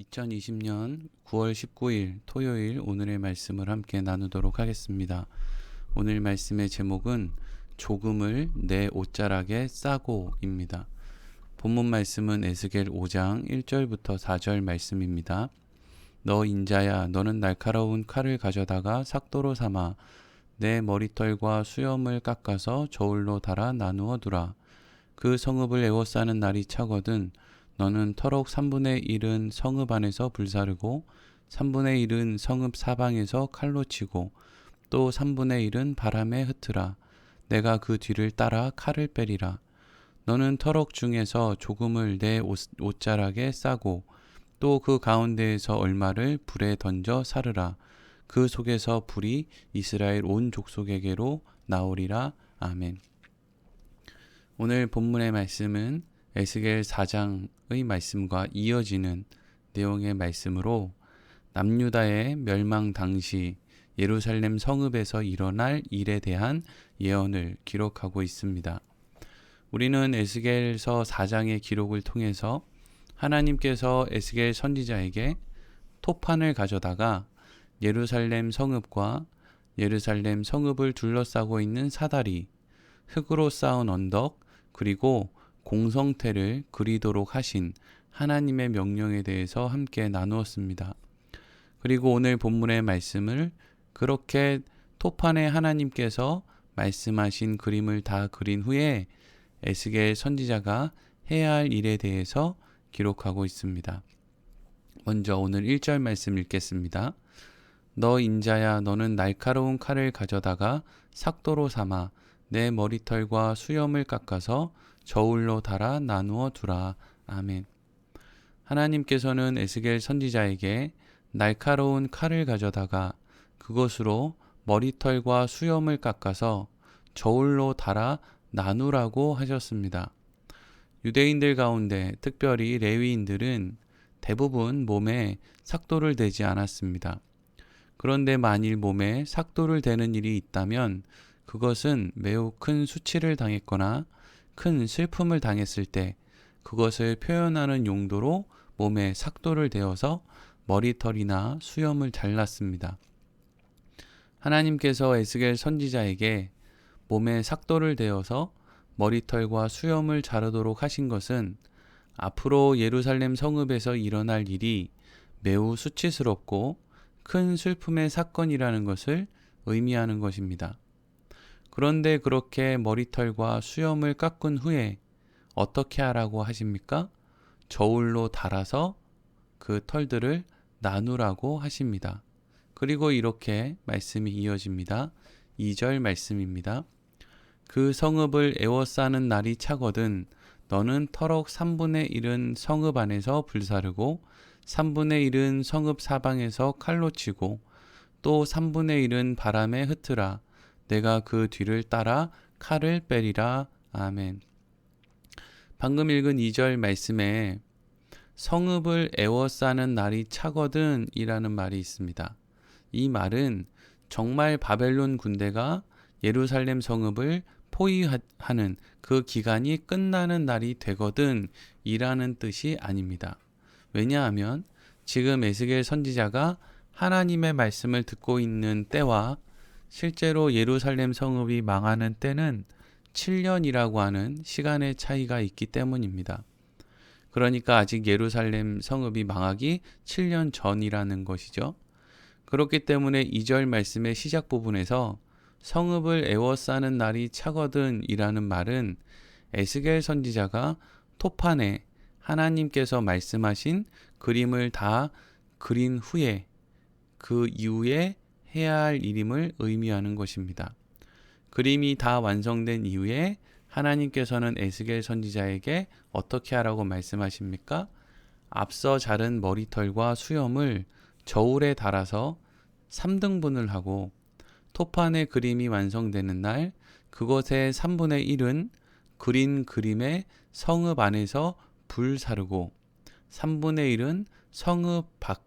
2020년 9월 19일 토요일 오늘의 말씀을 함께 나누도록 하겠습니다. 오늘 말씀의 제목은 조금을 내 옷자락에 싸고입니다. 본문 말씀은 에스겔 5장 1절부터 4절 말씀입니다. 너 인자야 너는 날카로운 칼을 가져다가 삭도로 삼아 내 머리털과 수염을 깎아서 저울로 달아 나누어 두라. 그 성읍을 에워싸는 날이 차거든 너는 터록 3분의 1은 성읍 안에서 불사르고 3분의 1은 성읍 사방에서 칼로 치고 또 3분의 1은 바람에 흩으라. 내가 그 뒤를 따라 칼을 빼리라. 너는 터럭 중에서 조금을 내 옷, 옷자락에 싸고 또 그 가운데에서 얼마를 불에 던져 사르라. 그 속에서 불이 이스라엘 온 족속에게로 나오리라. 아멘. 오늘 본문의 말씀은 에스겔 4장의 말씀과 이어지는 내용의 말씀으로 남유다의 멸망 당시 예루살렘 성읍에서 일어날 일에 대한 예언을 기록하고 있습니다. 우리는 에스겔서 4장의 기록을 통해서 하나님께서 에스겔 선지자에게 토판을 가져다가 예루살렘 성읍과 예루살렘 성읍을 둘러싸고 있는 사다리, 흙으로 쌓은 언덕, 그리고 공성태를 그리도록 하신 하나님의 명령에 대해서 함께 나누었습니다. 그리고 오늘 본문의 말씀을 그렇게 토판에 하나님께서 말씀하신 그림을 다 그린 후에 에스겔 선지자가 해야 할 일에 대해서 기록하고 있습니다. 먼저 오늘 1절 말씀 읽겠습니다. 너 인자야 너는 날카로운 칼을 가져다가 삭도로 삼아 내 머리털과 수염을 깎아서 저울로 달아 나누어 두라. 아멘. 하나님께서는 에스겔 선지자에게 날카로운 칼을 가져다가 그것으로 머리털과 수염을 깎아서 저울로 달아 나누라고 하셨습니다. 유대인들 가운데 특별히 레위인들은 대부분 몸에 삭도를 대지 않았습니다. 그런데 만일 몸에 삭도를 대는 일이 있다면 그것은 매우 큰 수치를 당했거나 큰 슬픔을 당했을 때 그것을 표현하는 용도로 몸에 삭도를 대어서 머리털이나 수염을 잘랐습니다. 하나님께서 에스겔 선지자에게 몸에 삭도를 대어서 머리털과 수염을 자르도록 하신 것은 앞으로 예루살렘 성읍에서 일어날 일이 매우 수치스럽고 큰 슬픔의 사건이라는 것을 의미하는 것입니다. 그런데 그렇게 머리털과 수염을 깎은 후에 어떻게 하라고 하십니까? 저울로 달아서 그 털들을 나누라고 하십니다. 그리고 이렇게 말씀이 이어집니다. 2절 말씀입니다. 그 성읍을 에워싸는 날이 차거든 너는 터럭 3분의 1은 성읍 안에서 불사르고 3분의 1은 성읍 사방에서 칼로 치고 또 3분의 1은 바람에 흩으라 내가 그 뒤를 따라 칼을 빼리라. 아멘. 방금 읽은 2절 말씀에 성읍을 에워싸는 날이 차거든 이라는 말이 있습니다. 이 말은 정말 바벨론 군대가 예루살렘 성읍을 포위하는 그 기간이 끝나는 날이 되거든 이라는 뜻이 아닙니다. 왜냐하면 지금 에스겔 선지자가 하나님의 말씀을 듣고 있는 때와 실제로 예루살렘 성읍이 망하는 때는 7년이라고 하는 시간의 차이가 있기 때문입니다. 그러니까 아직 예루살렘 성읍이 망하기 7년 전이라는 것이죠. 그렇기 때문에 2절 말씀의 시작 부분에서 성읍을 에워싸는 날이 차거든 이라는 말은 에스겔 선지자가 토판에 하나님께서 말씀하신 그림을 다 그린 후에 그 이후에 해야 할 일임을 의미하는 것입니다. 그림이 다 완성된 이후에 하나님께서는 에스겔 선지자에게 어떻게 하라고 말씀하십니까? 앞서 자른 머리털과 수염을 저울에 달아서 3등분을 하고 토판의 그림이 완성되는 날 그것의 3분의 1은 그린 그림의 성읍 안에서 불 사르고 3분의 1은 성읍 밖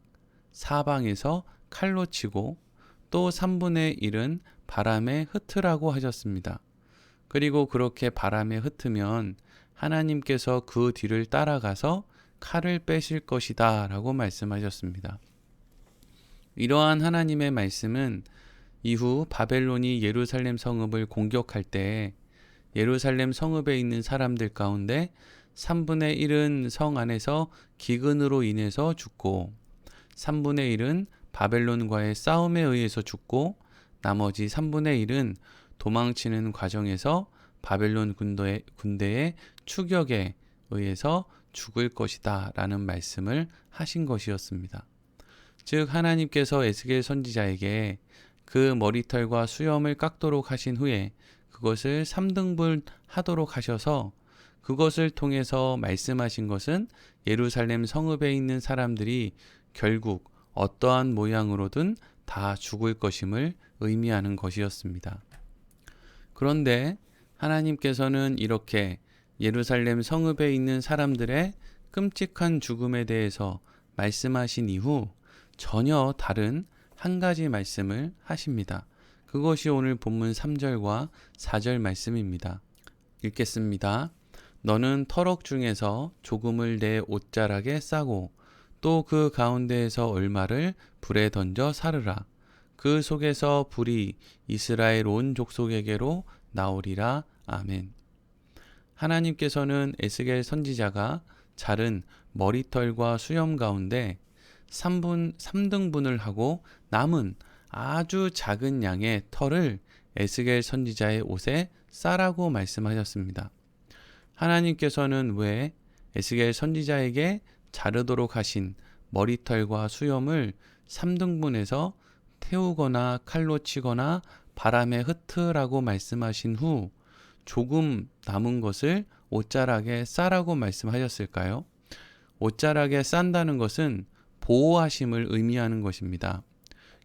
사방에서 칼로 치고 또 3분의 1은 바람에 흩으라고 하셨습니다. 그리고 그렇게 바람에 흩으면 하나님께서 그 뒤를 따라가서 칼을 빼실 것이다 라고 말씀하셨습니다. 이러한 하나님의 말씀은 이후 바벨론이 예루살렘 성읍을 공격할 때 예루살렘 성읍에 있는 사람들 가운데 3분의 1은 성 안에서 기근으로 인해서 죽고 3분의 1은 바벨론과의 싸움에 의해서 죽고 나머지 3분의 1은 도망치는 과정에서 바벨론 군대의, 군대의 추격에 의해서 죽을 것이다 라는 말씀을 하신 것이었습니다. 즉 하나님께서 에스겔 선지자에게 그 머리털과 수염을 깎도록 하신 후에 그것을 3등분 하도록 하셔서 그것을 통해서 말씀하신 것은 예루살렘 성읍에 있는 사람들이 결국 어떠한 모양으로든 다 죽을 것임을 의미하는 것이었습니다. 그런데 하나님께서는 이렇게 예루살렘 성읍에 있는 사람들의 끔찍한 죽음에 대해서 말씀하신 이후 전혀 다른 한 가지 말씀을 하십니다. 그것이 오늘 본문 3절과 4절 말씀입니다. 읽겠습니다. 너는 터럭 중에서 조금을 내 옷자락에 싸고 또 그 가운데에서 얼마를 불에 던져 사르라. 그 속에서 불이 이스라엘 온 족속에게로 나오리라. 아멘. 하나님께서는 에스겔 선지자가 자른 머리털과 수염 가운데 3분 3등분을 하고 남은 아주 작은 양의 털을 에스겔 선지자의 옷에 싸라고 말씀하셨습니다. 하나님께서는 왜 에스겔 선지자에게 자르도록 하신 머리털과 수염을 3등분해서 태우거나 칼로 치거나 바람에 흩으라고 말씀하신 후 조금 남은 것을 옷자락에 싸라고 말씀하셨을까요? 옷자락에 싼다는 것은 보호하심을 의미하는 것입니다.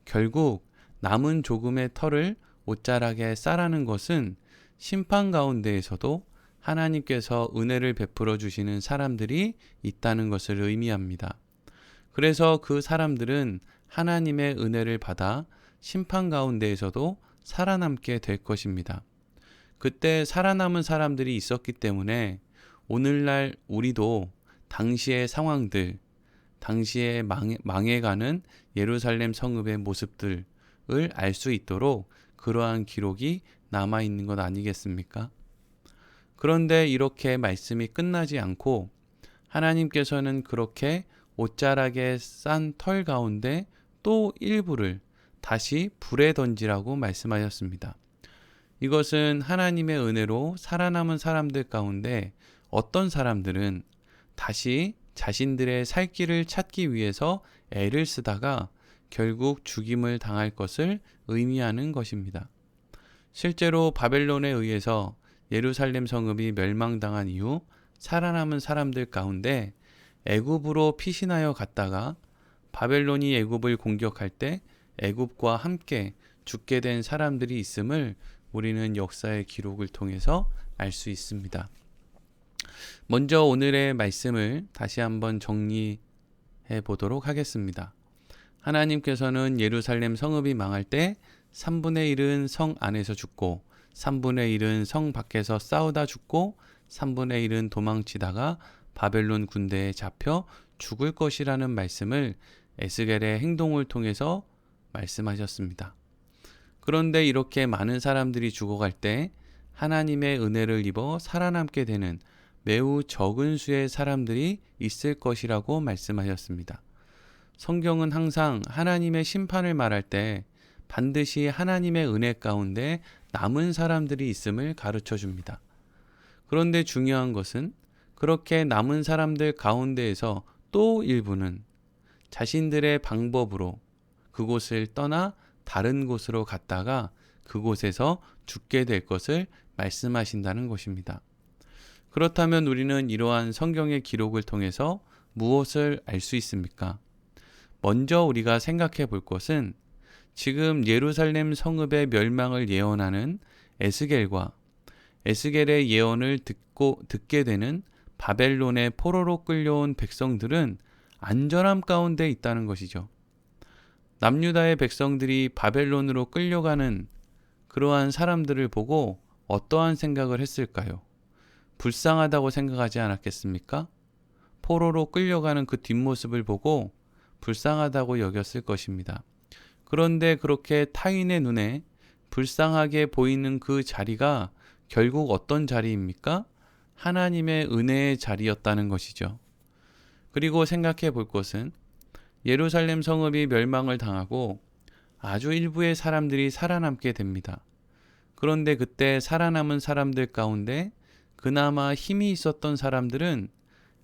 결국 남은 조금의 털을 옷자락에 싸라는 것은 심판 가운데에서도 하나님께서 은혜를 베풀어 주시는 사람들이 있다는 것을 의미합니다. 그래서 그 사람들은 하나님의 은혜를 받아 심판 가운데에서도 살아남게 될 것입니다. 그때 살아남은 사람들이 있었기 때문에 오늘날 우리도 당시의 상황들, 당시에 망해, 망해가는 예루살렘 성읍의 모습들을 알 수 있도록 그러한 기록이 남아 있는 것 아니겠습니까? 그런데 이렇게 말씀이 끝나지 않고 하나님께서는 그렇게 옷자락에 싼 털 가운데 또 일부를 다시 불에 던지라고 말씀하셨습니다. 이것은 하나님의 은혜로 살아남은 사람들 가운데 어떤 사람들은 다시 자신들의 살 길을 찾기 위해서 애를 쓰다가 결국 죽임을 당할 것을 의미하는 것입니다. 실제로 바벨론에 의해서 예루살렘 성읍이 멸망당한 이후 살아남은 사람들 가운데 애굽으로 피신하여 갔다가 바벨론이 애굽을 공격할 때 애굽과 함께 죽게 된 사람들이 있음을 우리는 역사의 기록을 통해서 알 수 있습니다. 먼저 오늘의 말씀을 다시 한번 정리해 보도록 하겠습니다. 하나님께서는 예루살렘 성읍이 망할 때 3분의 1은 성 안에서 죽고 3분의 1은 성 밖에서 싸우다 죽고 3분의 1은 도망치다가 바벨론 군대에 잡혀 죽을 것이라는 말씀을 에스겔의 행동을 통해서 말씀하셨습니다. 그런데 이렇게 많은 사람들이 죽어갈 때 하나님의 은혜를 입어 살아남게 되는 매우 적은 수의 사람들이 있을 것이라고 말씀하셨습니다. 성경은 항상 하나님의 심판을 말할 때 반드시 하나님의 은혜 가운데 남은 사람들이 있음을 가르쳐 줍니다. 그런데 중요한 것은 그렇게 남은 사람들 가운데에서 또 일부는 자신들의 방법으로 그곳을 떠나 다른 곳으로 갔다가 그곳에서 죽게 될 것을 말씀하신다는 것입니다. 그렇다면 우리는 이러한 성경의 기록을 통해서 무엇을 알 수 있습니까? 먼저 우리가 생각해 볼 것은 지금 예루살렘 성읍의 멸망을 예언하는 에스겔과 에스겔의 예언을 듣고 듣게 되는 바벨론의 포로로 끌려온 백성들은 안전함 가운데 있다는 것이죠. 남유다의 백성들이 바벨론으로 끌려가는 그러한 사람들을 보고 어떠한 생각을 했을까요? 불쌍하다고 생각하지 않았겠습니까? 포로로 끌려가는 그 뒷모습을 보고 불쌍하다고 여겼을 것입니다. 그런데 그렇게 타인의 눈에 불쌍하게 보이는 그 자리가 결국 어떤 자리입니까? 하나님의 은혜의 자리였다는 것이죠. 그리고 생각해 볼 것은 예루살렘 성읍이 멸망을 당하고 아주 일부의 사람들이 살아남게 됩니다. 그런데 그때 살아남은 사람들 가운데 그나마 힘이 있었던 사람들은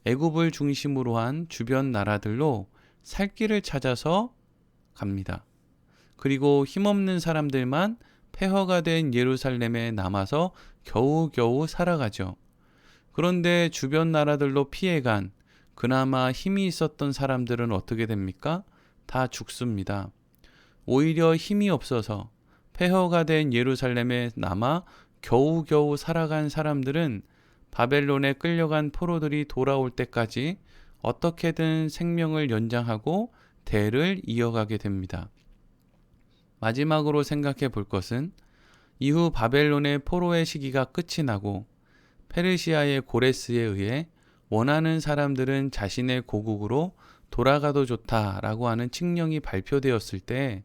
애굽을 중심으로 한 주변 나라들로 살 길을 찾아서 갑니다. 그리고 힘없는 사람들만 폐허가 된 예루살렘에 남아서 겨우겨우 살아가죠. 그런데 주변 나라들로 피해간 그나마 힘이 있었던 사람들은 어떻게 됩니까? 다 죽습니다. 오히려 힘이 없어서 폐허가 된 예루살렘에 남아 겨우겨우 살아간 사람들은 바벨론에 끌려간 포로들이 돌아올 때까지 어떻게든 생명을 연장하고 대를 이어가게 됩니다. 마지막으로 생각해 볼 것은 이후 바벨론의 포로의 시기가 끝이 나고 페르시아의 고레스에 의해 원하는 사람들은 자신의 고국으로 돌아가도 좋다라고 하는 칙령이 발표되었을 때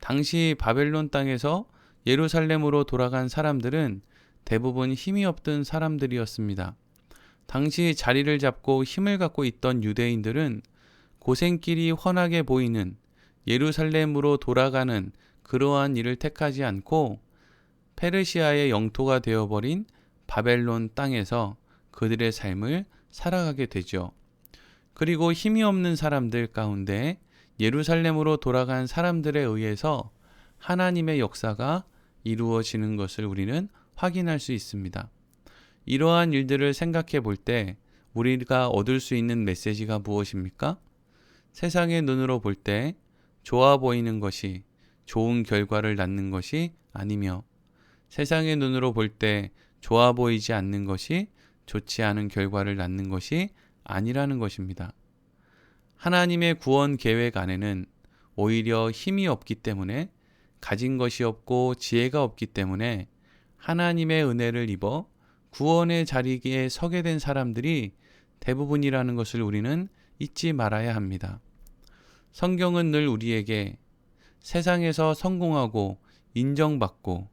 당시 바벨론 땅에서 예루살렘으로 돌아간 사람들은 대부분 힘이 없던 사람들이었습니다. 당시 자리를 잡고 힘을 갖고 있던 유대인들은 고생길이 훤하게 보이는 예루살렘으로 돌아가는 그러한 일을 택하지 않고 페르시아의 영토가 되어버린 바벨론 땅에서 그들의 삶을 살아가게 되죠. 그리고 힘이 없는 사람들 가운데 예루살렘으로 돌아간 사람들에 의해서 하나님의 역사가 이루어지는 것을 우리는 확인할 수 있습니다. 이러한 일들을 생각해 볼 때 우리가 얻을 수 있는 메시지가 무엇입니까? 세상의 눈으로 볼 때 좋아 보이는 것이 좋은 결과를 낳는 것이 아니며 세상의 눈으로 볼 때 좋아 보이지 않는 것이 좋지 않은 결과를 낳는 것이 아니라는 것입니다. 하나님의 구원 계획 안에는 오히려 힘이 없기 때문에 가진 것이 없고 지혜가 없기 때문에 하나님의 은혜를 입어 구원의 자리에 서게 된 사람들이 대부분이라는 것을 우리는 잊지 말아야 합니다. 성경은 늘 우리에게 세상에서 성공하고 인정받고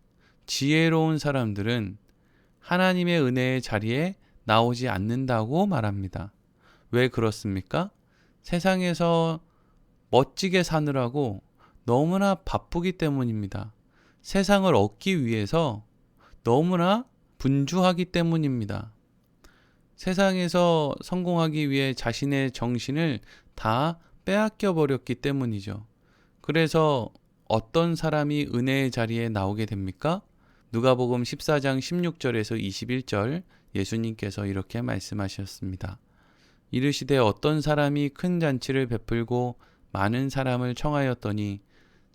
지혜로운 사람들은 하나님의 은혜의 자리에 나오지 않는다고 말합니다. 왜 그렇습니까? 세상에서 멋지게 사느라고 너무나 바쁘기 때문입니다. 세상을 얻기 위해서 너무나 분주하기 때문입니다. 세상에서 성공하기 위해 자신의 정신을 다 빼앗겨 버렸기 때문이죠. 그래서 어떤 사람이 은혜의 자리에 나오게 됩니까? 누가복음 14장 16절에서 21절 예수님께서 이렇게 말씀하셨습니다. 이르시되 어떤 사람이 큰 잔치를 베풀고 많은 사람을 청하였더니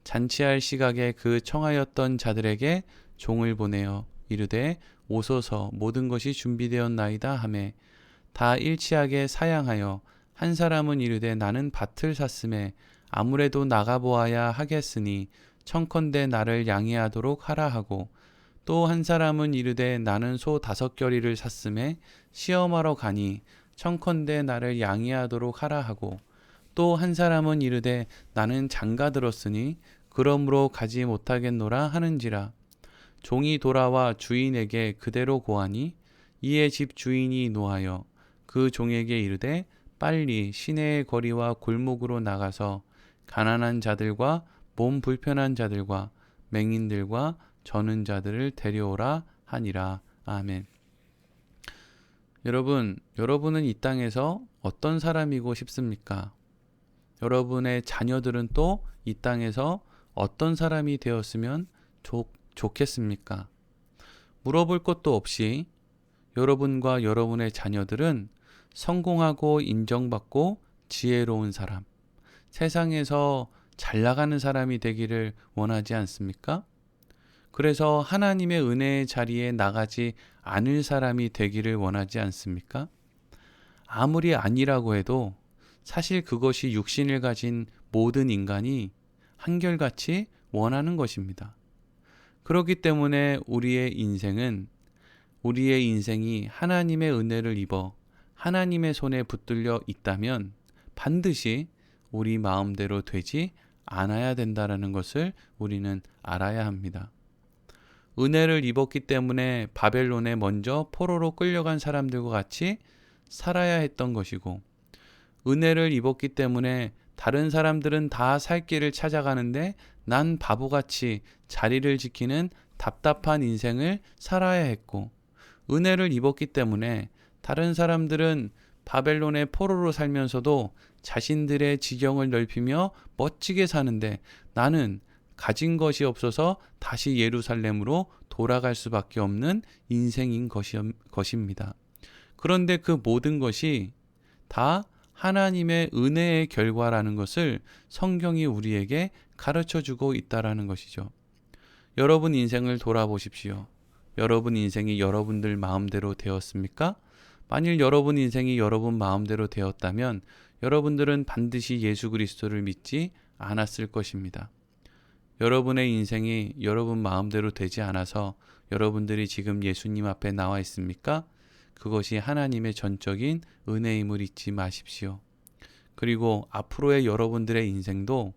잔치할 시각에 그 청하였던 자들에게 종을 보내어 이르되 오소서 모든 것이 준비되었나이다 하매 다 일치하게 사양하여 한 사람은 이르되 나는 밭을 샀음에 아무래도 나가보아야 하겠으니 청컨대 나를 양해하도록 하라 하고 또 한 사람은 이르되 나는 소 다섯 결이를 샀음에 시험하러 가니 청컨대 나를 양해하도록 하라 하고 또 한 사람은 이르되 나는 장가 들었으니 그러므로 가지 못하겠노라 하는지라. 종이 돌아와 주인에게 그대로 고하니 이에 집 주인이 노하여 그 종에게 이르되 빨리 시내의 거리와 골목으로 나가서 가난한 자들과 몸 불편한 자들과 맹인들과 저는 자들을 데려오라 하니라. 아멘. 여러분, 여러분은 이 땅에서 어떤 사람이고 싶습니까? 여러분의 자녀들은 또 이 땅에서 어떤 사람이 되었으면 좋, 좋겠습니까? 물어볼 것도 없이 여러분과 여러분의 자녀들은 성공하고 인정받고 지혜로운 사람, 세상에서 잘 나가는 사람이 되기를 원하지 않습니까? 그래서 하나님의 은혜의 자리에 나가지 않을 사람이 되기를 원하지 않습니까? 아무리 아니라고 해도 사실 그것이 육신을 가진 모든 인간이 한결같이 원하는 것입니다. 그렇기 때문에 우리의 인생은 우리의 인생이 하나님의 은혜를 입어 하나님의 손에 붙들려 있다면 반드시 우리 마음대로 되지 않아야 된다라는 것을 우리는 알아야 합니다. 은혜를 입었기 때문에 바벨론에 먼저 포로로 끌려간 사람들과 같이 살아야 했던 것이고 은혜를 입었기 때문에 다른 사람들은 다 살 길을 찾아가는데 난 바보같이 자리를 지키는 답답한 인생을 살아야 했고 은혜를 입었기 때문에 다른 사람들은 바벨론의 포로로 살면서도 자신들의 지경을 넓히며 멋지게 사는데 나는 가진 것이 없어서 다시 예루살렘으로 돌아갈 수밖에 없는 인생인 것이, 것입니다. 그런데 그 모든 것이 다 하나님의 은혜의 결과라는 것을 성경이 우리에게 가르쳐 주고 있다라는 것이죠. 여러분 인생을 돌아보십시오. 여러분 인생이 여러분들 마음대로 되었습니까? 만일 여러분 인생이 여러분 마음대로 되었다면 여러분들은 반드시 예수 그리스도를 믿지 않았을 것입니다. 여러분의 인생이 여러분 마음대로 되지 않아서 여러분들이 지금 예수님 앞에 나와 있습니까? 그것이 하나님의 전적인 은혜임을 잊지 마십시오. 그리고 앞으로의 여러분들의 인생도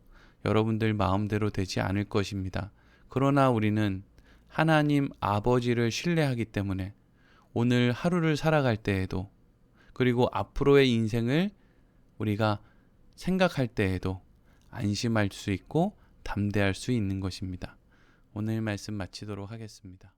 여러분들 마음대로 되지 않을 것입니다. 그러나 우리는 하나님 아버지를 신뢰하기 때문에 오늘 하루를 살아갈 때에도 그리고 앞으로의 인생을 우리가 생각할 때에도 안심할 수 있고 담대할 수 있는 것입니다. 오늘 말씀 마치도록 하겠습니다.